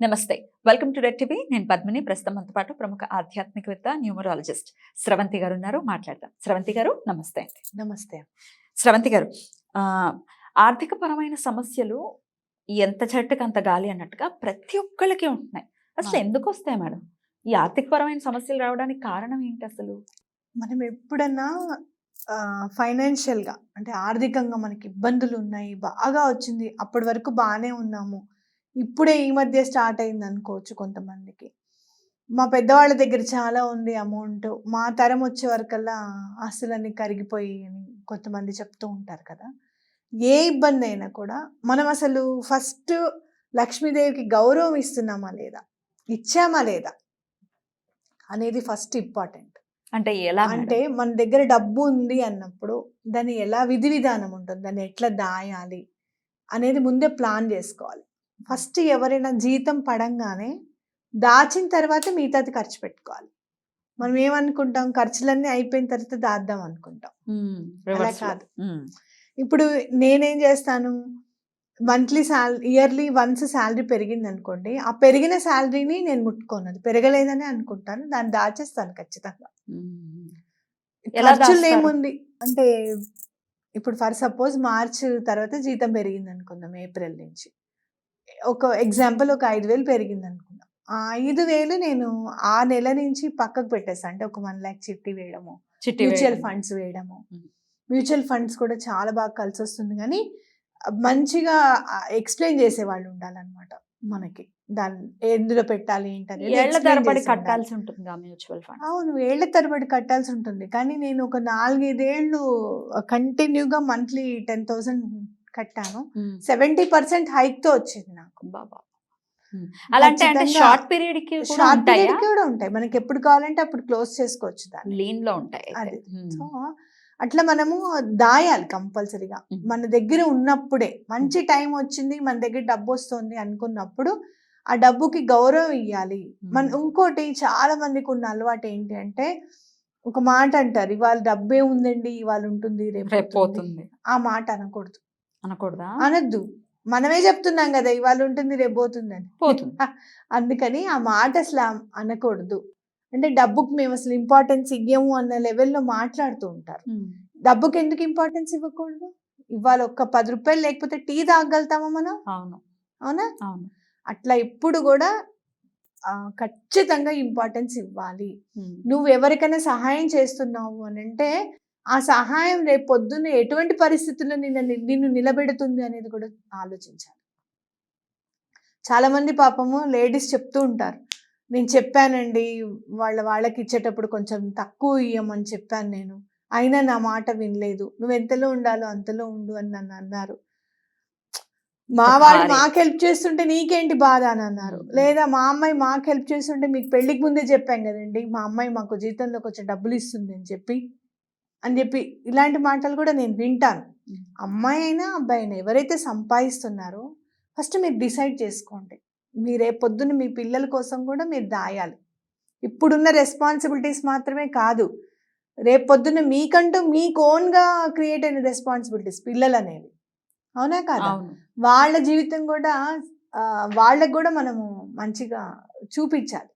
నమస్తే. Welcome to Red TV. నేను పద్మిని. ప్రస్తుతం మనతో పాటు ప్రముఖ ఆధ్యాత్మికవేత్త న్యూమరాలజిస్ట్ స్రవంతి గారు ఉన్నారు. మాట్లాడదాం. స్రవంతి గారు నమస్తే. నమస్తే. స్రవంతి గారు ఆర్థిక పరమైన సమస్యలు ఎంత చెట్టుకు అంత గాలి అన్నట్టుగా ప్రతి ఒక్కళ్ళకి ఉంటున్నాయి. అసలు. ఎందుకు వస్తాయి మేడం? ఈ ఆర్థిక పరమైన సమస్యలు రావడానికి కారణం ఏంటి అసలు? మనం ఎప్పుడన్నా ఫైనాన్షియల్గా అంటే ఆర్థికంగా మనకి ఇబ్బందులు ఉన్నాయి బాగా వచ్చింది అప్పటి వరకు బాగానే ఉన్నాము ఇప్పుడే ఈ మధ్య స్టార్ట్ అయింది అనుకోవచ్చు కొంతమందికి. మా పెద్దవాళ్ళ దగ్గర చాలా ఉంది అమౌంట్. మా తరం వచ్చే వరకల్లా ఆస్తులన్నీ కరిగిపోయి అని కొంతమంది చెప్తూ ఉంటారు కదా. ఏ ఇబ్బంది అయినా కూడా మనం అసలు ఫస్ట్ లక్ష్మీదేవికి గౌరవం ఇస్తున్నామా లేదా? ఇచ్చామా లేదా? అనేది ఫస్ట్ ఇంపార్టెంట్. అంటే ఎలా? అంటే మన దగ్గర డబ్బు ఉంది అన్నప్పుడు దాన్ని ఎలా విధి విధానం ఉంటుంది? దాన్ని ఎట్లా దాయాలి? అనేది ముందే ప్లాన్ చేసుకోవాలి. ఫస్ట్ ఎవరైనా జీతం పడంగానే దాచిన తర్వాత మిగతాది ఖర్చు పెట్టుకోవాలి. మనం ఏమనుకుంటాం? ఖర్చులన్నీ అయిపోయిన తర్వాత దాద్దాం అనుకుంటాం. అలా. కాదు. ఇప్పుడు నేనేం చేస్తాను? Monthly salary yearly once salary పెరిగింది అనుకోండి ఆ పెరిగిన శాలరీని నేను ముట్టుకోను. అది పెరగలేదని అనుకుంటాను. దాన్ని దాచేస్తాను ఖచ్చితంగా. ఖర్చులు? ఏముంది? అంటే ఇప్పుడు ఫర్ సపోజ్ మార్చ్ తర్వాత జీతం పెరిగింది అనుకుందాం ఏప్రిల్ నుంచి. ఒక ఎగ్జాంపుల్ ఒక ఐదు వేలు పెరిగింది అనుకుందాం ఆ ఐదు వేలు నేను ఆ నెల నుంచి పక్కకు పెట్టేస్తాను అంటే ఒక వన్ ల్యాక్ చిట్టి వేయడము మ్యూచువల్. ఫండ్స్ వేయడము. మ్యూచువల్ ఫండ్స్ కూడా చాలా బాగా కలిసి వస్తుంది కానీ మంచిగా ఎక్స్ప్లెయిన్ చేసే వాళ్ళు ఉండాలన్నమాట మనకి దాన్ని ఎందులో పెట్టాలి ఏంటనేది ఏళ్ళ తరబడి. కట్టాల్సి ఉంటుంది మ్యూచువల్ ఫండ్ అవును ఏళ్ళ తరబడి కట్టాల్సి ఉంటుంది కానీ నేను ఒక నాలుగైదేళ్ళు కంటిన్యూగా మంత్లీ టెన్ థౌసండ్ కట్టాను. సెవెంటీ పర్సెంట్ హైక్తో వచ్చింది నాకు. బాబా అంటే షార్ట్ పీరియడ్కి కూడా షార్ట్ ఉంటాయా? పీరియడ్ కూడా ఉంటాయి. మనకి ఎప్పుడు కావాలంటే అప్పుడు క్లోజ్ చేసుకోవచ్చు దాన్ని. లీన్లో ఉంటాయి. అది. సో అట్లా మనము దాయాలి కంపల్సరీగా. మన దగ్గర ఉన్నప్పుడే మంచి టైం వచ్చింది మన దగ్గర డబ్బు వస్తుంది అనుకున్నప్పుడు ఆ డబ్బుకి గౌరవం ఇవ్వాలి మన. ఇంకోటి చాలా మందికి ఉన్న అలవాటు ఏంటి అంటే ఒక మాట అంటారు. ఇవాళ డబ్బే ఉందండి ఇవాళ ఉంటుంది రేపు ఆ మాట అనకూడదు. అనకూడదా? అనద్దు. మనమే చెప్తున్నాం కదా ఇవాళ ఉంటుంది రేపు పోతుందని. పోతుంది. అందుకని ఆ మాట అసలు అనకూడదు. అంటే డబ్బుకి మేము అసలు ఇంపార్టెన్స్ ఇయ్యము అన్న లెవెల్లో మాట్లాడుతూ ఉంటారు. డబ్బుకి ఎందుకు ఇంపార్టెన్స్ ఇవ్వకూడదు? ఇవాళ ఒక్క పది రూపాయలు లేకపోతే టీ తాగలుగుతామా మనం? అవును. అవునా? అవును. అట్లా ఇప్పుడు కూడా ఖచ్చితంగా ఇంపార్టెన్స్ ఇవ్వాలి. నువ్వు ఎవరికైనా సహాయం చేస్తున్నావు అని అంటే ఆ సహాయం రేపు పొద్దున్న ఎటువంటి పరిస్థితుల్లో నిన్ను నిన్ను నిలబెడుతుంది అనేది కూడా ఆలోచించాలి. చాలా మంది పాపము లేడీస్ చెప్తూ ఉంటారు. నేను చెప్పానండి వాళ్ళ వాళ్ళకి ఇచ్చేటప్పుడు కొంచెం తక్కువ ఇయ్యమని చెప్పాను నేను. అయినా నా మాట వినలేదు. నువ్వు ఎంతలో ఉండాలో అంతలో ఉండు అని నన్ను అన్నారు. మా వాడు. మాకు హెల్ప్ చేస్తుంటే నీకేంటి బాధ అని అన్నారు. లేదా మా అమ్మాయి మాకు హెల్ప్ చేస్తుంటే మీకు పెళ్ళికి ముందే చెప్పాం కదండి మా అమ్మాయి మాకు జీతంలో కొంచెం డబ్బులు ఇస్తుంది అని చెప్పి. అని చెప్పి ఇలాంటి మాటలు కూడా నేను వింటాను. మ్మ్. అమ్మాయి అయినా అబ్బాయి అయినా ఎవరైతే సంపాదిస్తున్నారో ఫస్ట్ మీరు డిసైడ్ చేసుకోండి. మీరే పొద్దున్న మీ పిల్లల కోసం కూడా మీరు దాయాలి. ఇప్పుడున్న రెస్పాన్సిబిలిటీస్ మాత్రమే కాదు. రేపు పొద్దున్న మీకంటూ మీకు ఓన్గా క్రియేట్ అయిన రెస్పాన్సిబిలిటీస్ పిల్లలు అనేవి. అవునా కాదా? వాళ్ళ జీవితం కూడా వాళ్ళకు కూడా మనము మంచిగా చూపించాలి.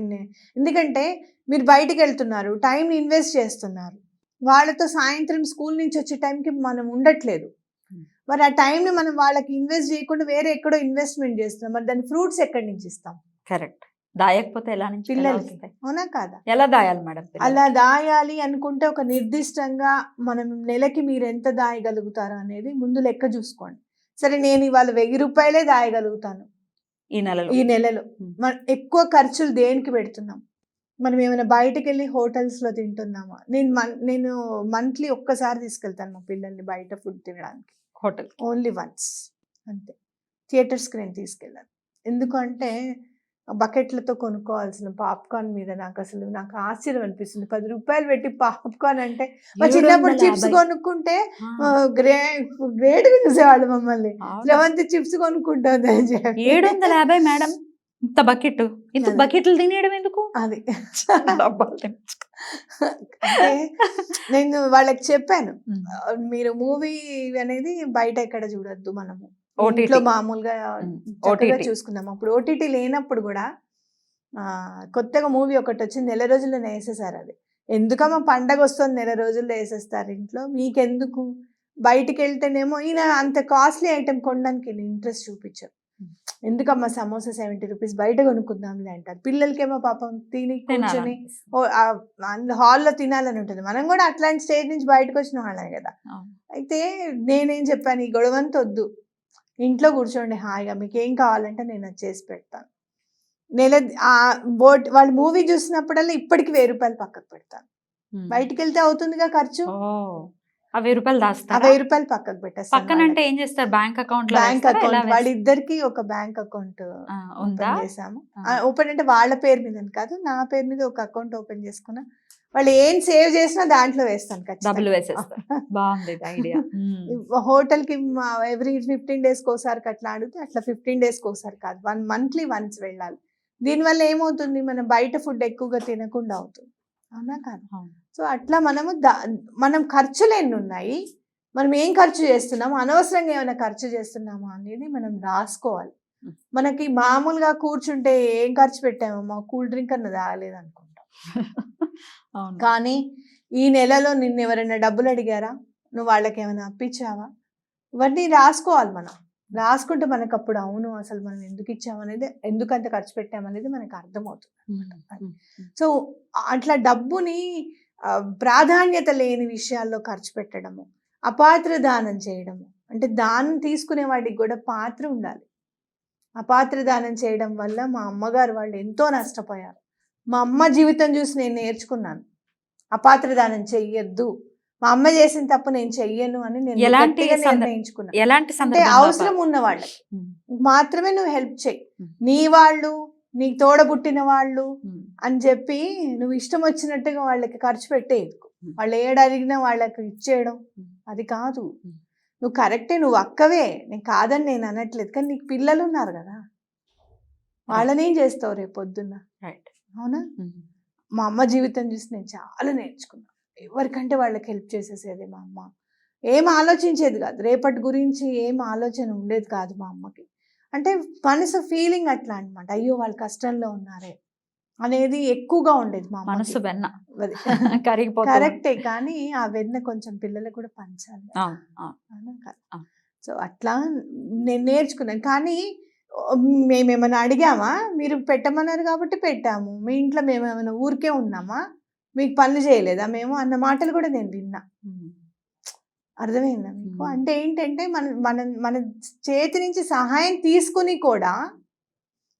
నే- ఎందుకంటే మీరు బయటికి వెళ్తున్నారు టైం ఇన్వెస్ట్ చేస్తున్నారు. వాళ్ళతో సాయంత్రం స్కూల్ నుంచి వచ్చే టైంకి మనం ఉండట్లేదు. Hmm. మరి ఆ టైంని మనం వాళ్ళకి ఇన్వెస్ట్ చేయకుండా వేరే ఎక్కడో ఇన్వెస్ట్మెంట్ చేస్తున్నాం. మరి దాని ఫ్రూట్స్ ఎక్కడి నుంచి ఇస్తాం? కరెక్ట్. దాయకపోతే ఎలా నుంచి? పిల్లలకి. అవునా కాదా? ఎలా దాయాలి మేడం? అలా దాయాలి అనుకుంటే ఒక నిర్దిష్టంగా మనం నెలకి మీరు ఎంత దాయగలుగుతారు అనేది ముందు లెక్క చూసుకోండి. సరే నేను ఇవాళ వెయ్యి రూపాయలే దాయగలుగుతాను. ఈ నెలలో. ఈ నెలలో. Hmm. మనం ఎక్కువ ఖర్చులు దేనికి పెడుతున్నాం? మనం ఏమైనా బయటకు వెళ్ళి హోటల్స్లో తింటున్నామా? నేను మన్ నేను మంత్లీ ఒక్కసారి తీసుకెళ్తాను మా పిల్లల్ని బయట ఫుడ్ తినడానికి. హోటల్. Only once. అంతే. థియేటర్స్కి నేను తీసుకెళ్ళాను. ఎందుకంటే బకెట్లతో కొనుక్కోవాల్సిన పాప్కార్న్ మీద నాకు అసలు నాకు ఆశ్చర్యం అనిపిస్తుంది. పది రూపాయలు పెట్టి పాప్కార్న్ అంటే మా చిన్నప్పుడు చిప్స్ కొనుక్కుంటే గ్రే గ్రేట్గా చూసేవాళ్ళు మమ్మల్ని. శ్రవంతి చిప్స్ చెప్పి. ఏడు వందల యాభై మేడం. ఇంత బకెట్? ఇంత. బకెట్లు తినేయడం ఎందుకు? అది. అంటే నేను వాళ్ళకి చెప్పాను. మీరు మూవీ అనేది బయట ఎక్కడ చూడొద్దు మనము. ఇంట్లో మామూలుగా. చూసుకుందాం. అప్పుడు ఓటీటీ లేనప్పుడు కూడా కొత్తగా మూవీ ఒకటి వచ్చింది నెల రోజుల్లోనే వేసేసారు అది. ఎందుకమ్మా పండగ వస్తుంది నెల రోజుల్లో వేసేస్తారు ఇంట్లో? మీకెందుకు? బయటికి వెళ్తేనేమో ఈయన అంత కాస్ట్లీ ఐటెం కొనడానికి ఇంట్రెస్ట్ చూపించారు. ఎందుకమ్మా సమోసా సెవెంటీ రూపీస్ బయట కొనుక్కుందాంలే అంటారు. పిల్లలకేమో పాపం తిని కూర్చొని హాల్లో తినాలని ఉంటుంది. మనం కూడా అట్లాంటి స్టేజ్ నుంచి బయటకు వచ్చిన వాళ్ళే కదా. అయితే నేనేం చెప్పాను ఈ గొడవంతా వద్దు. ఇంట్లో కూర్చోండి హాయిగా. మీకు ఏం కావాలంటే నేను అది చేసి పెడతాను. నెల ఆ బోట్ వాళ్ళు మూవీ చూసినప్పుడల్లా ఇప్పటికి వెయ్యి రూపాయలు పక్కకు పెడతాను. బయటికి వెళ్తే అవుతుందిగా ఖర్చు? ఆ వెయ్యి రూపాయలు ఆ దాస్తారా? వెయ్యి రూపాయలు పక్కకు పెట్టేస్తాను పక్కన అంటే ఏం చేస్తారు? Bank account bank account? వాళ్ళిద్దరికి ఒక బ్యాంక్ అకౌంట్ ఆ, ఉందా? ఓపెన్ చేసాము ఆ. ఓపెన్ అంటే వాళ్ళ పేరు మీద కాదు నా పేరు మీద ఒక అకౌంట్ ఓపెన్ చేసుకున్నా వాళ్ళు ఏం సేవ్ చేసినా దాంట్లో వేస్తాను డబ్బులు వేసేస్తారు. బాగుంది ఐడియా. హోటల్కి ఎవ్రీ ఫిఫ్టీన్ డేస్ ఒకసారి అట్లా అడిగితే అట్లా ఫిఫ్టీన్ డేస్ ఒకసారి కాదు వన్ మంత్లీ వన్స్ వెళ్ళాలి. దీనివల్ల ఏమవుతుంది? మనం బయట ఫుడ్ ఎక్కువగా తినకుండా అవుతుంది. అవునా కాదు? సో అట్లా మనము దా- మనం ఖర్చులు ఎన్ని ఉన్నాయి. మనం ఏం ఖర్చు చేస్తున్నాము? అనవసరంగా ఏమైనా ఖర్చు చేస్తున్నామా అనేది మనం రాసుకోవాలి. మనకి మామూలుగా కూర్చుంటే ఏం ఖర్చు పెట్టామమ్మా కూల్ డ్రింక్ అన్న తాగలేదు అనుకుంటాం. కానీ ఈ నెలలో నిన్ను ఎవరైనా డబ్బులు అడిగారా? నువ్వు వాళ్ళకి ఏమైనా అప్పించావా ఇవన్నీ రాసుకోవాలి మనం. రాసుకుంటే మనకు అప్పుడు అవును అసలు మనం ఎందుకు ఇచ్చామనేది ఎందుకు అంత ఖర్చు పెట్టామనేది మనకు అర్థమవుతుంది. సో అట్లా డబ్బుని ప్రాధాన్యత లేని విషయాల్లో ఖర్చు పెట్టడము అపాత్ర దానం చేయడము. అంటే దానం తీసుకునే వాడికి కూడా పాత్ర ఉండాలి. అపాత్ర దానం చేయడం వల్ల మా అమ్మగారు వాళ్ళు ఎంతో నష్టపోయారు. మా అమ్మ జీవితం చూసి నేను నేర్చుకున్నాను. అపాత్ర దానం చెయ్యొద్దు. మా అమ్మ చేసిన తప్పు నేను చెయ్యను అని నేను నిర్ణయించుకున్నాను. ఎలాంటి అంటే అవసరం ఉన్న వాళ్ళకి మాత్రమే నువ్వు హెల్ప్ చేయి. నీ వాళ్ళు నీకు తోడబుట్టిన వాళ్ళు అని చెప్పి నువ్వు ఇష్టం వచ్చినట్టుగా వాళ్ళకి ఖర్చు పెట్టేది ఉమ్. వాళ్ళు ఏడు అడిగినా వాళ్ళకి ఇచ్చేయడం. అది కాదు. నువ్వు కరెక్టే నువ్వు అక్కవే. నేను కాదని నేను అనట్లేదు. కానీ నీకు పిల్లలు ఉన్నారు కదా వాళ్ళనేం చేస్తావు రేపు పొద్దున్న? రైట్ అవునా? మా అమ్మ జీవితం చూసి నేను చాలా నేర్చుకున్నా. ఎవరికంటే వాళ్ళకి హెల్ప్ చేసేసేది మా అమ్మ. ఏం ఆలోచించేది కాదు. రేపటి గురించి ఏం ఆలోచన ఉండేది కాదు మా అమ్మకి. అంటే మనసు ఫీలింగ్ అట్లా అన్నమాట. అయ్యో వాళ్ళు కష్టంలో ఉన్నారే. అనేది ఎక్కువగా ఉండేది మా మనసు వెన్న. కరిగిపోతుంది. కరెక్టే కానీ ఆ వెన్న కొంచెం పిల్లలకు కూడా పంచాలి. సో అట్లా నేను నేర్చుకున్నాను. కానీ మేమేమైనా అడిగామా? మీరు పెట్టమన్నారు కాబట్టి పెట్టాము. మీ ఇంట్లో మేమేమైనా ఊరికే ఉన్నామా? మీకు పనులు చేయలేదా? మేము అన్న మాటలు కూడా నేను విన్నా. అర్థమైందా మీకు. అంటే ఏంటంటే మన మన మన చేతి నుంచి సహాయం తీసుకుని కూడా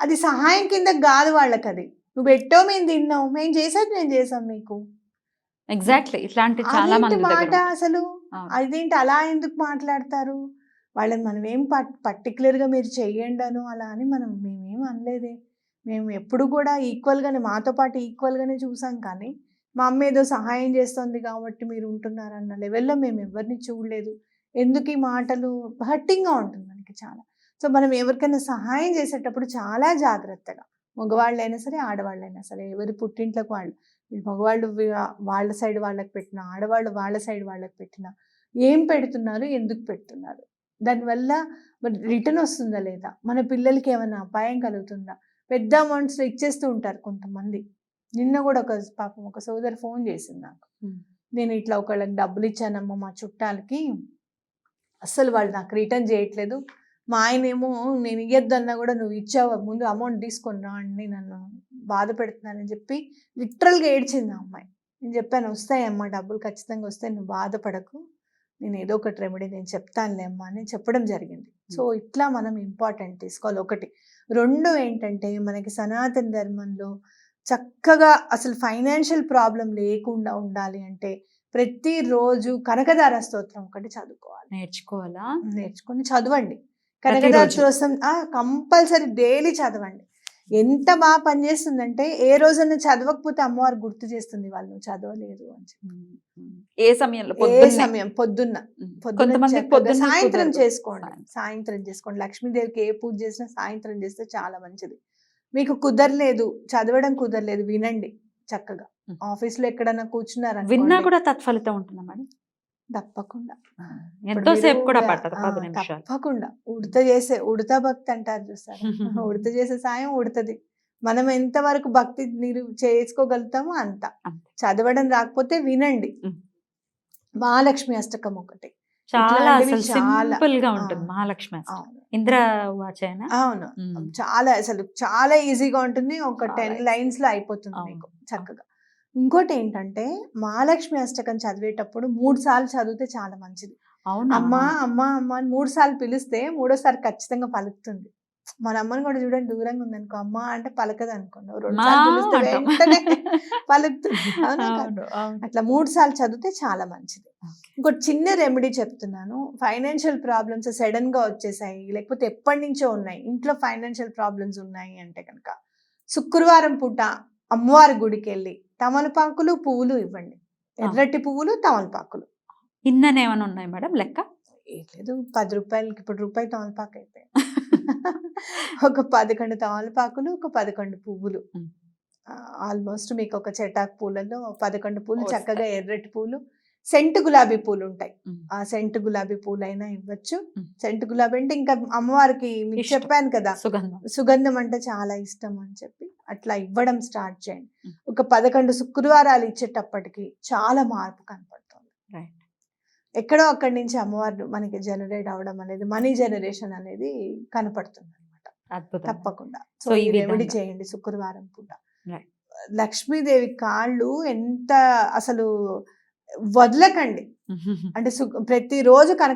అది సహాయం కింద కాదు వాళ్ళకి అది నువ్వు పెట్టావు మేము తిన్నావు మేము చేసేది మేము చేసాం మీకు. ఎగ్జాక్ట్లీ ఇట్లాంటి చాలా మంది మాట. అసలు. అదేంటి అలా ఎందుకు మాట్లాడతారు? వాళ్ళని మనం ఏం పర్టికులర్గా మీరు చెయ్యండి అను అలా అని మనం మేమేం అనలేదే. మేము ఎప్పుడు కూడా ఈక్వల్గానే మాతో పాటు ఈక్వల్గానే చూసాం కానీ మా అమ్మ ఏదో సహాయం చేస్తుంది కాబట్టి మీరు ఉంటున్నారన్న లెవెల్లో మేము ఎవరిని చూడలేదు. ఎందుకు ఈ మాటలు? హర్టింగ్గా ఉంటుంది మనకి చాలా. సో మనం ఎవరికైనా సహాయం చేసేటప్పుడు చాలా జాగ్రత్తగా మగవాళ్ళైనా సరే ఆడవాళ్ళైనా సరే ఎవరి పుట్టింట్లకు వాళ్ళు మగవాళ్ళు వాళ్ళ సైడ్ వాళ్ళకి పెట్టిన ఆడవాళ్ళు వాళ్ళ సైడ్ వాళ్ళకి పెట్టిన ఏం పెడుతున్నారు ఎందుకు పెడుతున్నారు? దానివల్ల మరి రిటర్న్ వస్తుందా లేదా? మన పిల్లలకి ఏమైనా అపాయం కలుగుతుందా? పెద్ద అమౌంట్స్ ఇచ్చేస్తూ ఉంటారు కొంతమంది. నిన్న కూడా ఒక పాపం ఒక సోదరు ఫోన్ చేసింది నాకు. నేను ఇట్లా ఒకళ్ళకి డబ్బులు ఇచ్చానమ్మా మా చుట్టాలకి అస్సలు వాళ్ళు నాకు రిటర్న్ చేయట్లేదు. మా ఆయన ఏమో నేను ఇయ్యొద్దన్నా కూడా నువ్వు ఇచ్చావు ముందు అమౌంట్ తీసుకొని రా అని నన్ను బాధ పెడుతున్నానని చెప్పి లిటరల్గా ఏడ్చింది ఆ అమ్మాయి. నేను చెప్పాను వస్తాయమ్మా డబ్బులు ఖచ్చితంగా వస్తాయి నువ్వు బాధపడకు. నేను ఏదో ఒకటి రెమెడీ నేను చెప్తానులే అమ్మా అని చెప్పడం జరిగింది. సో ఇట్లా మనం ఇంపార్టెంట్ తీసుకోవాలి. ఒకటి. రెండు ఏంటంటే మనకి సనాతన ధర్మంలో చక్కగా అసలు ఫైనాన్షియల్ ప్రాబ్లం లేకుండా ఉండాలి అంటే ప్రతిరోజు కనకదార స్తోత్రం ఒకటి చదువుకోవాలి. నేర్చుకోవాలా? నేర్చుకొని చదవండి. స్తోత్రం కంపల్సరీ డైలీ చదవండి ఎంత బాగా పనిచేస్తుందంటే ఏ రోజైనా చదవకపోతే అమ్మవారు గుర్తు చేస్తుంది వాళ్ళు చదవలేదు అని చెప్పి. ఏ సమయంలో ఏ? సమయం పొద్దున్న. పొద్దున్న సాయంత్రం. చేసుకోండి సాయంత్రం. చేసుకోండి లక్ష్మీదేవికి ఏ పూజ చేసినా సాయంత్రం చేస్తే చాలా మంచిది మీకు కుదరలేదు చదవడం కుదరలేదు వినండి చక్కగా. ఆఫీస్లో ఎక్కడన్నా కూర్చున్నారు విన్నా. కూడా తత్ఫలితం ఉంటుందా మేడం తప్పకుండా. ఇప్పుడు ఎంతో మీరు సేపు కూడా పట్టదు పది నిమిషాలు. తప్పకుండా. ఉడత చేసే ఉడత భక్తి అంటారు చూసారు? ఉడత చేసే సాయం ఉడతది. మనం ఎంతవరకు భక్తి నిరు చేసుకోగలుగుతామో అంత. చదవడం రాకపోతే వినండి. మహాలక్ష్మి అష్టకం ఒకటి. చాలా. సింపుల్గా ఉంటుంది. మహాలక్ష్మి ఇంద్ర వాచైనా? అవును. చాలా అసలు చాలా ఈజీగా ఉంటుంది. ఒక టెన్. లైన్స్లో అయిపోతుంది మీకు చక్కగా. ఇంకోటి ఏంటంటే మహాలక్ష్మి అష్టకం చదివేటప్పుడు మూడు సార్లు చదివితే చాలా మంచిది. అవునా? అమ్మా అమ్మా అమ్మ అని మూడు సార్లు పిలిస్తే మూడోసారి ఖచ్చితంగా పలుకుతుంది. మన అమ్మని కూడా చూడండి దూరంగా ఉంది అనుకో అమ్మ అంటే పలకదు అనుకోండి రెండు సార్లు పిలిస్తే. వెంటనే పలుకుతుంది. అట్లా మూడు సార్లు చదివితే చాలా మంచిది. ఇంకోటి చిన్న రెమెడీ చెప్తున్నాను. ఫైనాన్షియల్ ప్రాబ్లమ్స్ సడన్గా వచ్చేసాయి లేకపోతే ఎప్పటి నుంచో ఉన్నాయి. ఇంట్లో ఫైనాన్షియల్ ప్రాబ్లమ్స్ ఉన్నాయి అంటే కనుక శుక్రవారం పూట అమ్మవారి గుడికి వెళ్ళి తమలపాకులు పువ్వులు ఇవ్వండి. ఎర్రటి పువ్వులు తమలపాకులు. ఇన్నని ఏమైనా ఉన్నాయి మేడం లెక్క? ఏం లేదు పది రూపాయలకి ఇప్పుడు రూపాయి తమలపాకు అయిపోయింది ఒక పదకొండు తమలపాకులు ఒక పదకొండు పువ్వులు. ఆల్మోస్ట్ మీకు ఒక చెటాకు పూలలో పదకొండు పూలు. చక్కగా ఎర్రటి పూలు సెంటు గులాబీ పూలు ఉంటాయి. ఆ సెంటు గులాబీ పూలు అయినా ఇవ్వచ్చు. సెంటు గులాబీ అంటే ఇంకా అమ్మవారికి మీకు. చెప్పాను కదా సుగంధం సుగంధం అంటే చాలా ఇష్టం అని చెప్పి అట్లా ఇవ్వడం స్టార్ట్ చేయండి. ఒక పదకొండు శుక్రవారాలు ఇచ్చేటప్పటికి చాలా మార్పు కనపడుతుంది రైట్ ఎక్కడో అక్కడి నుంచి అమ్మవారు మనకి జనరేట్ అవడం అనేది మనీ జనరేషన్ అనేది కనపడుతుంది అనమాట తప్పకుండా సో ఈ రెమెడీ. చేయండి శుక్రవారం పూట. లక్ష్మీదేవి కాళ్ళు ఎంత అసలు వదలకండి. అంటే ప్రతిరోజు కనక